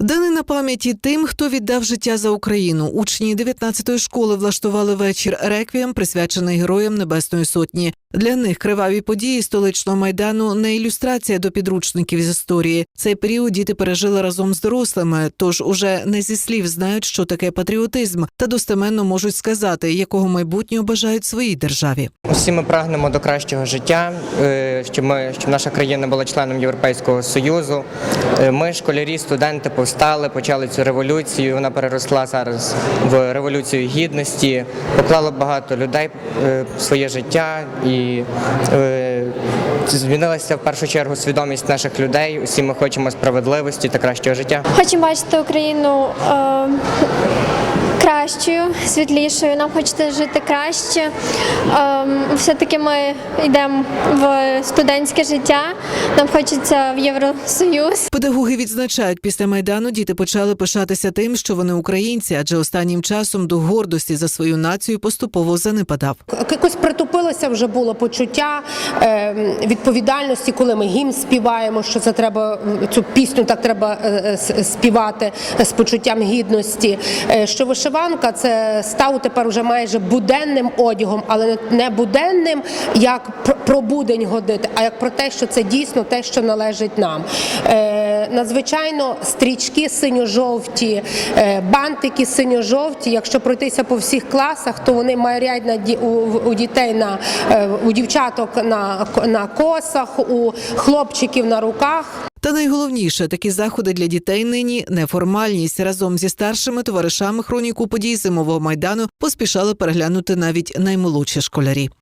Дани на пам'яті тим, хто віддав життя за Україну. Учні 19-ї школи влаштували вечір реквієм, присвячений героям Небесної Сотні. Для них криваві події столичного майдану не ілюстрація до підручників з історії. Цей період діти пережили разом з дорослими, тож уже не зі слів знають, що таке патріотизм, та достеменно можуть сказати, якого майбутнього бажають своїй державі. Всі ми прагнемо до кращого життя, е, щоб ми щоб наша країна була членом Європейського союзу. Е, Ми, школярі, студенти, повстали, почали цю революцію. Вона переросла зараз в революцію гідності, поклало багато людей е, своє життя і е, змінилася в першу чергу свідомість наших людей. Усі ми хочемо справедливості та кращого життя. Хочемо бачити Україну е, кращою, світлішою. Нам хочеться жити краще. Е, все-таки ми йдемо в студентське життя. Нам хочеться в Євросоюз. Педагоги відзначають, після майдану діти почали пишатися тим, що вони українці, адже останнім часом дух гордості за свою націю поступово занепадав. Якось притупилося вже було почуття е, відповідальності, коли ми гімн співаємо, що це треба цю пісню так треба е, е, співати з почуттям гідності. Е, що вишиванка це став тепер вже майже буденним одягом, але не- буденним як про будень годити, а як про те, що це дійсно те, що належить нам. Е, надзвичайно стрічки синьо-жовті, е, бантики синьо-жовті. Якщо пройтися по всіх класах, то вони ді- у, у дітей на е, у дівчаток на, на косах, у хлопчиків на руках. Та найголовніше такі заходи для дітей нині неформальність разом зі старшими товаришами хроніку подій зимового майдану поспішали переглянути навіть наймолодші школярі.